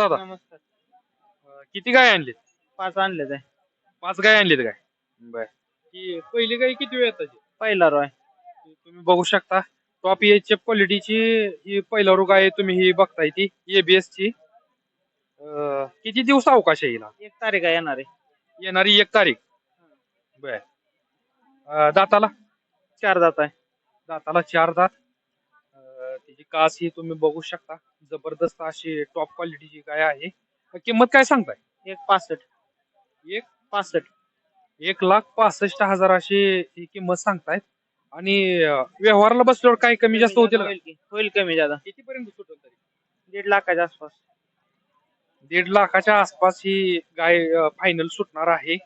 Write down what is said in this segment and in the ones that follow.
दादा नमस्कार. अं, किती गाय आणलीत? पाच आणले ते पाच गाय आणलीत काय? बर. की पहिली गाय किती वेळ येतात पहिला रॉय. तुम्ही बघू शकता. टॉप एच क्वालिटीची ही पहिला रोग आहे तुम्ही ही बघताय ती एबीएस ची. अं, किती दिवस अवकाश आहे हिला? एक तारीख आहे येणार. आहे येणारी एक तारीख. बर. अं, दाताला? चार जात आहे. दाताला चार दात. तिची कास ही तुम्ही बघू शकता. जबरदस्त अशी टॉप क्वालिटीची गाय आहे. किंमत काय सांगताय? एक पासष्ट. एक पासष्ट. एक लाख पासष्ट हजार अशी ही किंमत सांगतायत. आणि व्यवहाराला बसल्यावर काय कमी जास्त होतील? होईल की. होईल कमी जादा. कितीपर्यंत सुटेल तरी? दीड लाखाच्या आसपास. दीड लाखाच्या आसपास ही गाय फायनल सुटणार आहे.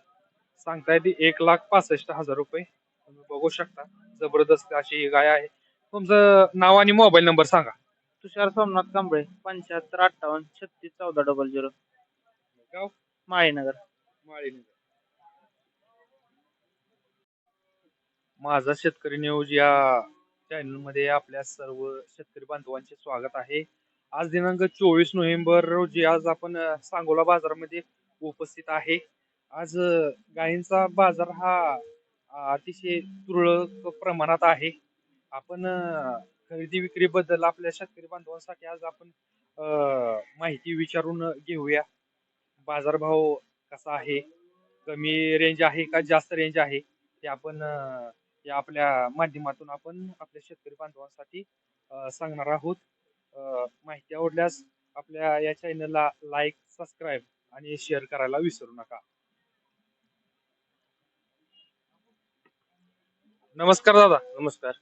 सांगताय ती एक लाख पासष्ट हजार रुपये. तुम्ही बघू शकता. जबरदस्त अशी ही गाय आहे. तुमचं नाव आणि मोबाईल नंबर सांगा. तुषार सोमनाथ कांबळे पंच्याहत्तर अठ्ठावन्न छत्तीस चौदा डबल झिरो. गाव? माळीनगर. माळीनगर. माझा शेतकरी न्यूज या चॅनलमध्ये आपल्या सर्व शेतकरी बांधवांचे स्वागत आहे. आज दिनांक चोवीस नोव्हेंबर रोजी आज आपण सांगोला बाजारामध्ये उपस्थित आहे. आज गायींचा बाजार हा अतिशय तुरळक प्रमाणात आहे. आपण खरेदी विक्री बद्दल आपल्या शेतकरी बांधवांसाठी आज आपण अ, माहिती विचारून घेऊया. बाजारभाव कसा आहे? कमी रेंज आहे का जास्त रेंज आहे? ते आपण अ, या आपल्या माध्यमातून आपण आपल्या शेतकरी बांधवांसाठी अ, सांगणार आहोत. अ, माहिती आवडल्यास आपल्या या चॅनलला लाईक सबस्क्राईब आणि शेअर करायला विसरू नका. नमस्कार दादा. नमस्कार.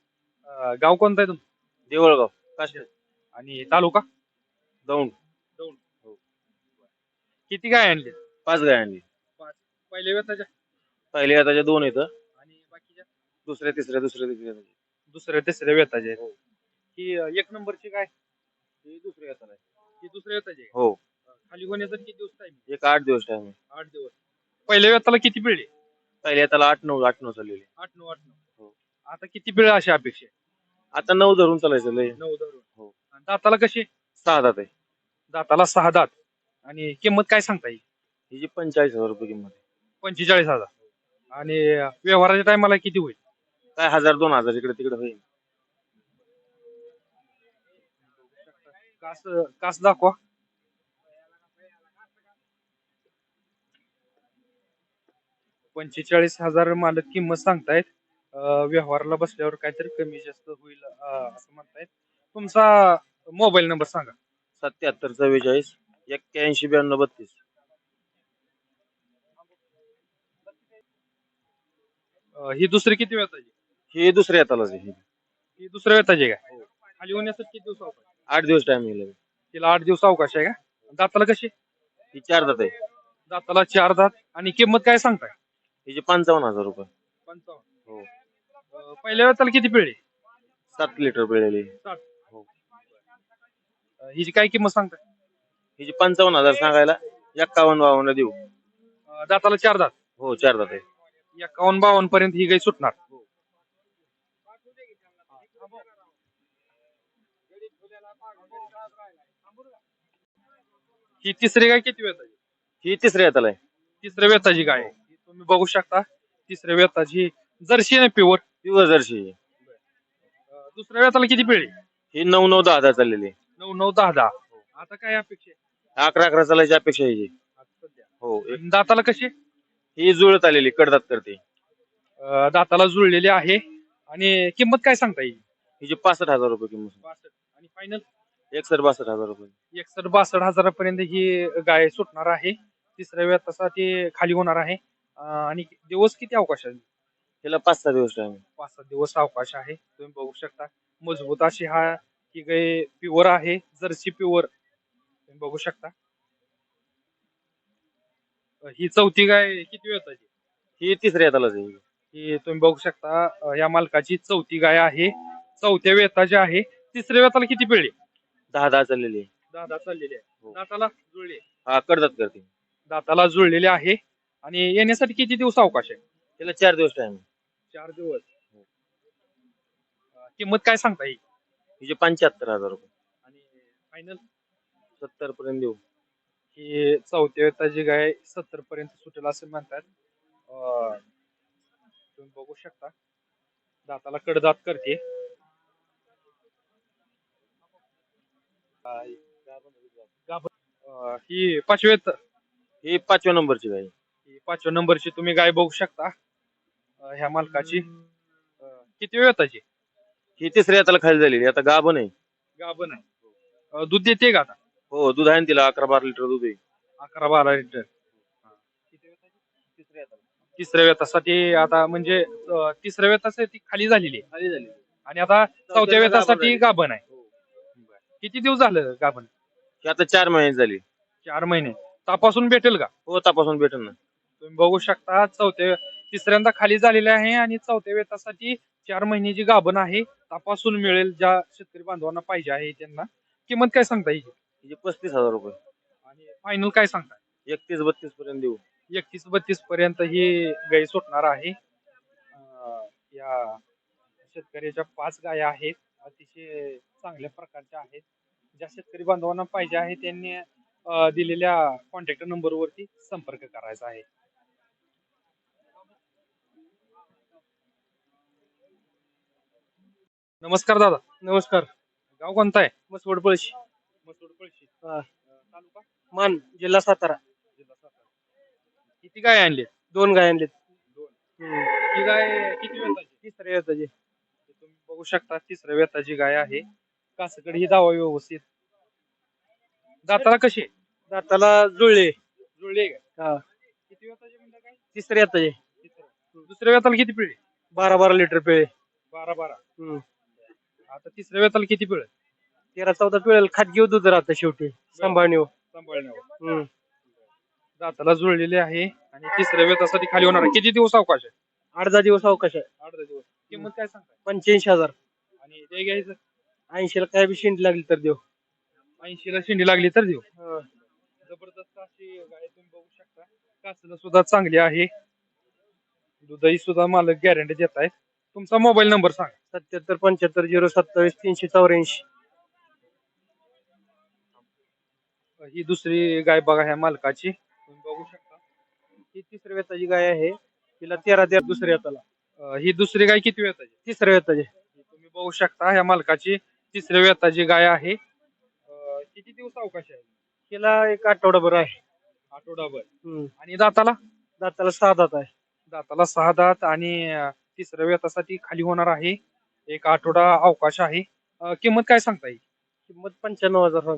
अ, गाव कोणतं आहे तुमचं? देवळगाव. काश्मीर आणि तालुका? दौंड. किती गाय आणले? पाच गाय आणली. पहिले वेताच्या पहिल्या आताच्या दोन येतं आणि बाकीच्या? दुसऱ्या तिसऱ्या दुसऱ्या तिसऱ्या. दुसऱ्या तिसऱ्या वेताचे आहेत. ही. अ, एक नंबरची काय ही दुसऱ्या येतात आहे. ही दुसऱ्या वेताची आहे? हो. खाली होण्याचा किती दिवस टाइम एक आठ दिवस टाइम आहे. आठ दिवस. पहिल्या वेताला किती पिळली पहिल्या त्याला आठ नऊ आठ नऊ चाललेली आठ नऊ आठ नऊ. हो. आता किती पिळ अशी अपेक्षा आहे? आता नऊ धरून चालायचं लय. नऊ धरून. हो. आणि दाताला कशी? सहा दात आहे. दाताला सहा दात. आणि किंमत काय सांगता येईल? हिची पंचेचाळीस हजार रुपये किंमत आहे. पंचेचाळीस हजार. आणि व्यवहाराच्या टायमाला किती होईल? काय हजार दोन हजार इकडे तिकडे होईल. कास कास दाखवा. पंचेचाळीस हजार मालक किंमत सांगतायत. व्यवहाराला बसल्यावर काहीतरी कमी जास्त होईल अं, असं म्हणतायत. तुमचा मोबाईल नंबर सांगा. सत्याहत्तर चव्वेचाळीस एक्क्याऐंशी ब्याण्णव बत्तीस. अं, ही दुसरी किती वेताची ही दुसऱ्या येतालाच आहे ही. ही दुसऱ्या वेताची आहे का? खाली होण्यासाठी किती दिवस अवकाश? आठ दिवस टाइम येईल. तिला आठ दिवस अवकाश आहे का? दाताला कशी? ही चार दात आहे. दाताला चार दात. आणि किंमत काय सांगताय? हिची पंचावन्न हजार रुपये. पंचावन्न. हो. पहिल्या वेताला किती पिळली? सात लिटर पिळलेली. सात. हो. अं, हिची काय किंमत सांगताय? हिची पंचावन्न हजार सांगायला एक्कावन्न बावन्न देऊ. अं, दाताला चार दात. हो चार दात आहे. एकावन्न बावन्न पर्यंत ही गाय सुटणार. ही. तिसरी गाय किती वेताची ही तिसऱ्या येताला आहे तिसऱ्या वेताची गाय. आहे. ही. तुम्ही बघू शकता तिसऱ्या वेताची जर्सी आहे प्युअर. दिवस जर्शी ही. दुसऱ्या वेताला किती पिळली ही नऊ नऊ दहा दहा चाललेली. आहे. नऊ नऊ दहा दहा. आता काय अपेक्षा आहे? अकरा अकरा चालायची अपेक्षा आहे. आता सध्या. हो एक- आणि दाताला कशी? ही जुळत आलेली कडदात करते. अं, दाताला जुळलेली आहे. आणि किंमत काय सांगता येईल? हिची पासष्ट हजार रुपये किंमत. आणि फायनल एकसठ बासष्ट हजार रुपये. एकसष्ट बासष्ट हजारापर्यंत ही गाय सुटणार आहे. तिसऱ्या वेळासाठी खाली होणार आहे. अं, आणि दिवस किती अवकाश आहे हिला पाच सहा दिवस टाइम पाच सात दिवस अवकाश आहे. तुम्ही बघू शकता. मजबूत अशी हा ही गाय प्युअर आहे. जर्सी प्युअर तुम्ही बघू शकता. ही चौथी गाय किती वेळाची? ही तिसऱ्या येतालाच आहे. ही तुम्ही बघू शकता अं, या मालकाची चौथी गाय आहे. चौथ्या वेताची आहे तिसऱ्या वेताला किती पिळली? दहा दहा चाललेली आहे. दादा चाललेली आहे. हो. दाताला जुळली. हा कडदात करते. दाताला जुळलेले आहे. आणि येण्यासाठी किती दिवस अवकाश आहे? हिला चार दिवस टाइम चार दिवस. अं, किंमत काय सांगता येईल? हिचे पंच्याहत्तर हजार रुपये. आणि फायनल सत्तर पर्यंत देऊ. ही चौथ्या वेताची गाय सत्तर पर्यंत सुटेल असं म्हणतात. अं, तुम्ही बघू शकता. दाताला कडदात करते. अं, ही पाचव्या वेत ही पाचव्या नंबरची गाय. ही पाचव्या नंबरची तुम्ही गाय बघू शकता. अं, ह्या मालकाची अं, किती वेताची ही तिसऱ्या हाताला खाली झालेली आता गाभण आहे गाभण आहे अं, दूध देते का आता? हो दूध आहे ना तिला अकरा बारा लिटर दूध आहे. अकरा बारा लिटर. तिसऱ्या वेतासाठी आता म्हणजे अं, तिसऱ्या वेतासाठी ती खाली झालेली आहे. खाली झाली आणि आता चौथ्या वेतासाठी गाभण आहे. किती दिवस झालं गाभण ही आता चार महिने झाली. चार महिने. तपासून भेटेल का? हो तपासून भेटेल ना. तुम्ही बघू शकता चौथ्या तिसऱ्यांदा खाली झालेले आहे आणि चौथ्या वेतासाठी चार महिन्याची गाभण आहे तपासून मिळेल ज्या शेतकरी बांधवांना पाहिजे आहे त्यांना. किंमत काय सांगता हिची? पस्तीस हजार रुपये. आणि फायनल काय सांगता? एकतीस बत्तीस पर्यंत देऊ. एकतीस बत्तीस पर्यंत ही गाई सुटणार आहे. या शेतकऱ्याच्या पाच गाया आहेत अतिशय चांगल्या प्रकारच्या आहेत. ज्या शेतकरी बांधवांना पाहिजे आहे त्यांनी दिलेल्या कॉन्टॅक्ट नंबरवरती संपर्क करायचा आहे. नमस्कार दादा. नमस्कार. गाव कोणता आहे? मसवड पळशी मसूड पळशी हा. तालुका? मान जिल्हा सातारा. जिल्हा सातारा. किती गाय आणली दोन गाय आणलेत. दोन. ही गाय किती वेताची तिसऱ्या येताचे ते तुम्ही बघू शकता तिसऱ्या वेताची गाय आहे. कासकडे ही दावा व्यवस्थित. दाताला कशी? आहे? दाताला जुळले. जुळली आहे का? हा. किती वेताची म्हणता काय तिसऱ्या येताचे तिसरं. दुसऱ्या वेताला किती पिळे? बारा बारा लिटर पिळे. बारा बारा. हम्म. आता तिसऱ्या वेताला किती पिळे तेरा चौदा पिळेल. खात घेऊ दूध राहतं शेवटी. सांभाळणे सांभाळण्यावर हम्म. दाताला जुळलेली आहे. आणि तिसऱ्या वेतासाठी खाली होणार आहे. किती दिवस अवकाश आहे? आठ दहा दिवस अवकाश आहे. आठ दहा दिवस. किंमत काय सांगताय? पंच्याऐंशी हजार. आणि ते घ्यायचं? ऐंशीला काय बी शिंडी लागली तर देऊ. ऐंशीला शेंडी लागली तर देऊ. हा. जबरदस्त अशी गाय तुम्ही बघू शकता. कासला सुद्धा चांगली आहे. दुधही सुद्धा मालक गॅरंटी देत आहेत तुमचा मोबाईल नंबर सांगा. सत्याहत्तर पंच्याहत्तर झिरो सत्तावीस तीनशे चौऱ्याऐंशी. ही दुसरी गाय बघा ह्या मालकाची. तुम्ही बघू शकता. ही तिसऱ्या वेताची गाय आहे. तिला तेरा तेरा दुसऱ्या येताला अं, ही दुसरी गाय किती वेताची तिसऱ्या येताचे ही तुम्ही बघू शकता ह्या मालकाची तिसऱ्या वेताची गाय आहे. अं, किती दिवस अवकाश आहे? तिला एक आठवडाभर आहे. आठवडाभर. हम्म. आणि दाताला? दाताला सहा दात आहे. दाताला सहा दात आणि अं, तिसऱ्या वेतासाठी खाली होणार आहे. एक आठवडा अवकाश आहे. अं, किंमत काय सांगता येईल? किंमत पंच्याण्णव हजार.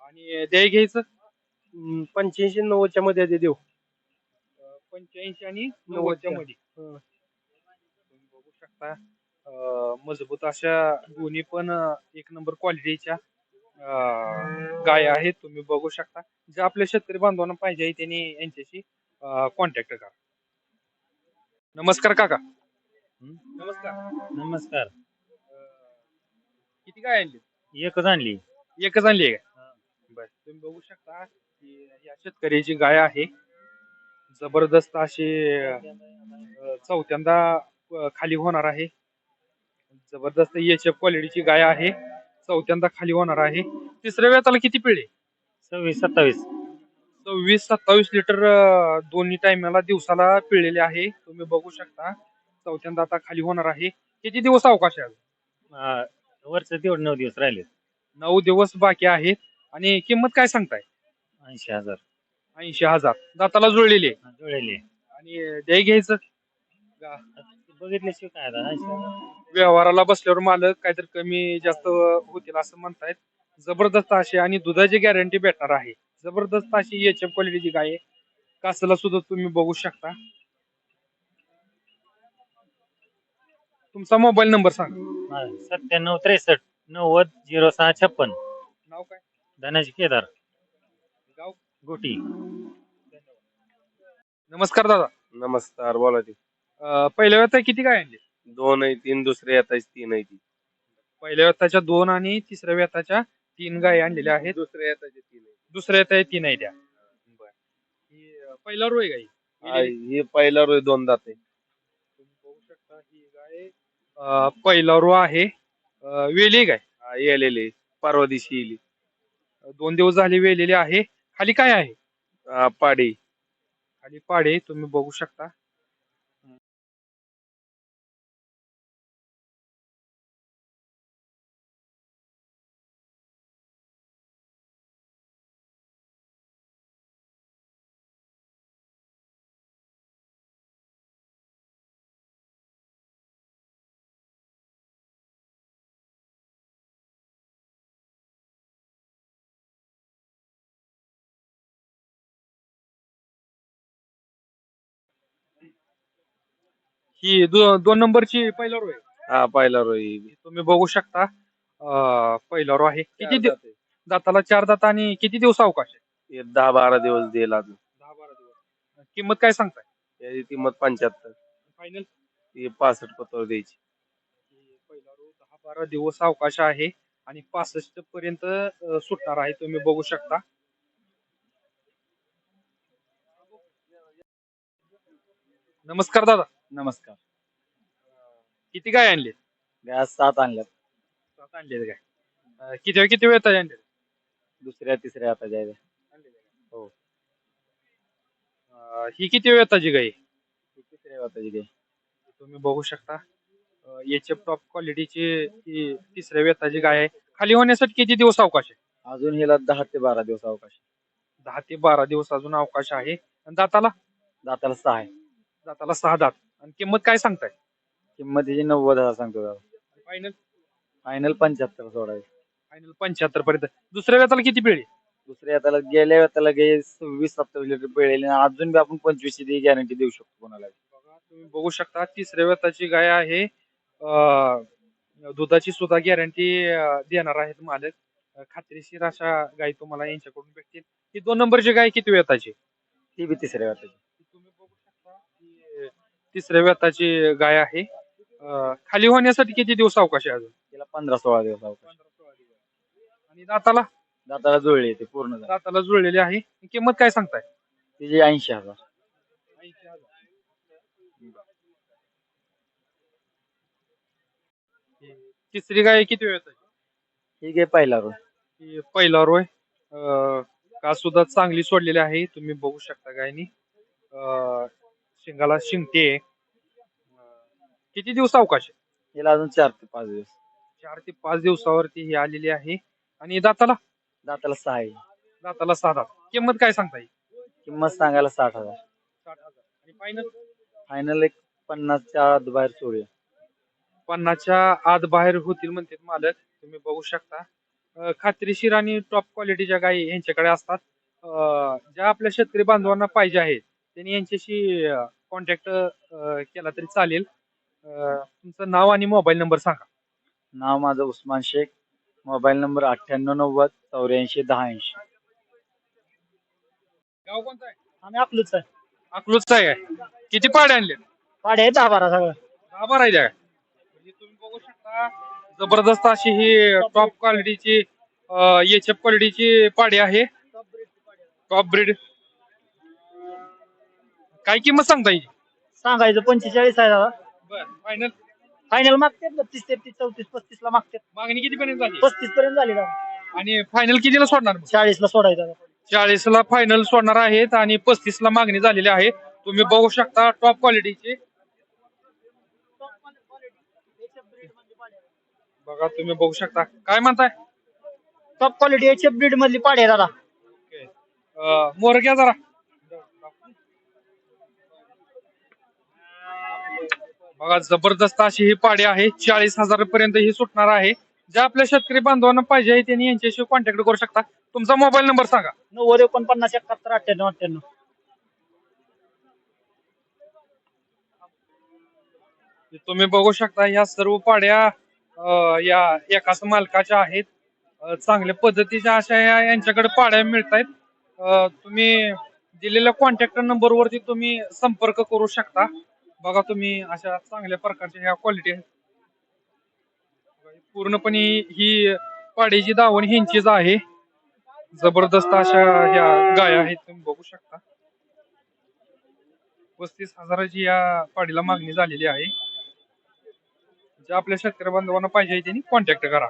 आणि द्याय घ्यायचं? हम्म, पंच्याऐंशी नव्वदच्या मध्ये दे देऊ. पंच्याऐंशी आणि नव्वदच्या मध्ये. हं. तुम्ही बघू शकता. अं, मजबूत अशा दोन्ही पण अं, एक नंबर क्वालिटीच्या गाय आहेत. तुम्ही बघू शकता. जे आपल्या शेतकरी बांधवांना पाहिजे आहे त्यांनी यांच्याशी कॉन्टॅक्ट करा. नमस्कार काका. नमस्कार. नमस्कार. किती गाय आणली एकच आणली. एकच आणली आहे का? बर तुम्ही बघू शकता की या शेतकऱ्याची गाय आहे. जबरदस्त अशी अं, चौथ्यांदा अं, खाली होणार आहे. जबरदस्त एच एफ क्वालिटीची गाय आहे. चौथ्यांदा खाली होणार आहे. तिसऱ्या वेताला किती पिळे सव्वीस सत्तावीस. सव्वीस सत्तावीस लिटर अं, दोन्ही टायमाला दिवसाला पिळलेले आहे. तुम्ही बघू शकता. चौथ्यांदा आता खाली होणार आहे. किती दिवस अवकाश आहे अजून? वरच तेवढे नऊ दिवस राहिले नऊ दिवस बाकी आहेत. आणि किंमत काय सांगताय? ऐंशी हजार. ऐंशी हजार. दाताला जुळलेली आहे. जुळलेले आणि द्याय घ्यायचं? बघितल्याशिवाय काय आता ऐंशी हजार. व्यवहाराला बसल्यावर मालक काहीतरी कमी जास्त होतील असं म्हणतायत. जबरदस्त अशी आणि दुधाची गॅरंटी भेटणार आहे. जबरदस्त अशी एच एफ क्वालिटीची गाय आहे कासला सुद्धा तुम्ही बघू शकता. तुमचा मोबाईल नंबर सांगा. सत्त्याण्णव त्रेसष्ट नव्वद झिरो सहा छप्पन. नाव काय? धनाजी केदार. गाव? गोटी. नमस्कार दादा. नमस्कार बोला ती अं, पहिल्या वेळा किती गाय आणली? दोन आहे तीन दुसरे येत तीन आहे ती. पहिल्या वेताच्या दोन आणि तिसऱ्या वेताच्या तीन गाय आणलेल्या आहेत. दुसरे येत तीन आहे. दुसऱ्या येता तीन आहे त्या. ही अं, पहिला रोय गाई ही? पहिला रोज दोन दात आहे तुम्ही बघू शकता ही गाय अं, पहिला रो आहे. वेली हा, येलेले परवा दिवशी येली. दोन दिवस झाले वेलेली आहे. खाली काय आहे? पाडी. खाली पाडे तुम्ही बघू शकता. ही दो- दोन नंबरची पहिला रो आहे हा. पहिला रोई तुम्ही बघू शकता. अं, पहिला रो आहे किती दिव- दाताला चार दात आणि किती दिवस अवकाश आहे? एक दहा बारा दिवस देईल अजून. दहा बारा दिवस. किंमत काय सांगताय? त्याची किंमत पंच्याहत्तर. फायनल ती पासष्ट पत्र द्यायची. पहिला रो दहा बारा दिवस अवकाश आहे आणि पासष्ट पर्यंत अं, सुटणार आहे. तुम्ही बघू शकता. नमस्कार दादा. नमस्कार. किती गाय आणले गॅस सात आणल्यात. सात आणले काय अं, किती किती वेळ आणले दुसऱ्या तिसऱ्या आता जायचं हो. अं, ही किती वेळ ताजी गाय तिसऱ्या आता गाय. तुम्ही बघू शकता. एच एफ टॉप क्वालिटीची ही तिसऱ्या वेताची गाय आहे. खाली होण्यासाठी किती दिवस अवकाश आहे? अजून हिला दहा ते बारा दिवस अवकाश दहा ते बारा दिवस अजून अवकाश आहे. आणि दाताला? दाताला सहा आहे. दाताला सहा दात. आणि किंमत काय सांगताय? किंमत हिची नव्वद हजार सांगतो दादा. फायनल फायनल पंच्याहत्तर सोडायचं. फायनल पंच्याहत्तर पर्यंत. दुसऱ्या वेताला किती पिळी दुसऱ्या त्याला गेल्या त्याला गे सव्वीस सत्तावीस लिटर पिळेल आणि अजून बी आपण पंचवीस ची गॅरंटी देऊ शकतो कोणाला. बघा तुम्ही बघू शकता तिसऱ्या वेताची गाय आहे अं, दुधाची सुद्धा गॅरंटी देणार आहेत मालक. अं, खात्रीशीर अशा गाय तुम्हाला यांच्याकडून भेटतील. ही दोन नंबरची गाय किती वेताची ती बी तिसऱ्या वाटायची तुम्ही बघू शकता की तिसऱ्या व्यताची गाय आहे. अं, खाली होण्यासाठी किती दिवस अवकाश आहे अजून? तिला पंधरा सोळा दिवस अवकाश. आणि दाताला? दाताला जुळली येते पूर्ण झाली. दाताला जुळलेली आहे. किंमत काय सांगताय? तिची ऐंशी हजार. तिसरी गाय किती वेळ ठीक आहे पहिला रोज. पहिला रोय अं, का सुद्धा चांगली सोडलेली आहे. तुम्ही बघू शकता गायनी. अं, शिंगाला शिंगते. आहे. किती दिवस अवकाश आहे? अजून चार ते पाच दिवस. चार ते पाच दिवसावरती ही आलेली आहे. आणि दाताला? दाताला सहा आहे. दाताला सहा दात. किंमत काय सांगता येईल किंमत सांगायला साठ हजार. साठ हजार. आणि फायनल फायनल एक पन्नासच्या आत बाहेर सोडूया. पन्नासच्या आत बाहेर होतील म्हणतात मालक. तुम्ही बघू शकता. अं, खात्रीशीर आणि टॉप क्वालिटीच्या गायी यांच्याकडे असतात अं, ज्या आपल्या शेतकरी बांधवांना पाहिजे आहेत त्यांनी यांच्याशी कॉन्टॅक्ट केला तरी चालेल. अं, तुमचं नाव आणि मोबाईल नंबर सांगा. नाव माझं उस्मान शेख. मोबाईल नंबर अठ्ठ्याण्णव नव्वद चौऱ्याऐंशी दहा ऐंशी गाव कोणतं आहे? आम्ही आपलंच आहे. अकलूजचं आहे. काय किती पाडे आणले पाडे दहा बारा सगळं. दहा बारा आहे काय? म्हणजे तुम्ही बघू शकता जबरदस्त अशी ही टॉप क्वालिटीची एच एफ क्वालिटीची पाडी आहे. टॉप ब्रीड काय किंमत सांगता येईल सांगायचं पंचेचाळीस आहे दादा. बर फायनल फायनल मागतात बत्तीस तेहतीस चौतीस पस्तीस ला मागतात. मागणी किती पर्यंत झाली? पस्तीस पर्यंत झाली दादा. आणि फायनल कितीला सोडणार चाळीस ला सोडायचं चाळीस ला फायनल सोडणार आहेत आणि पस्तीस ला मागणी झालेली आहे. तुम्ही बघू शकता टॉप क्वालिटीची बघा तुम्ही बघू शकता. काय म्हणताय? टॉप क्वालिटी एच ब्रीड मधली पाडे दादा. अं, मोर घ्या जरा. बघा जबरदस्त अशी ही पाडी आहे. चाळीस हजार पर्यंत ही सुटणार आहे. ज्या आपल्या शेतकरी बांधवांना पाहिजे आहे त्यांनी यांच्याशी कॉन्टॅक्ट करू शकता. तुमचा मोबाईल नंबर सांगा. नव्वद एकोणपन्नास एकाहत्तर अठ्ठ्याण्णव अठ्ठ्याण्णव. तुम्ही बघू शकता ह्या सर्व पाड्या या एकाच मालकाच्या आहेत. चांगल्या पद्धतीच्या अशा या यांच्याकडे पाड्या मिळत आहेत तुम्ही दिलेल्या कॉन्टॅक्ट नंबरवरती तुम्ही संपर्क करू शकता. बघा तुम्ही अशा चांगल्या प्रकारच्या ह्या क्वालिटी आहेत. पूर्णपणे ही पाडीची दावण ह्यांचीच आहे. जबरदस्त अशा ह्या गाया आहेत तुम्ही बघू शकता. पस्तीस हजाराची या पाडीला मागणी झालेली आहे. जे आपल्या शेतकरी बांधवांना पाहिजे त्यांनी कॉन्टॅक्ट करा.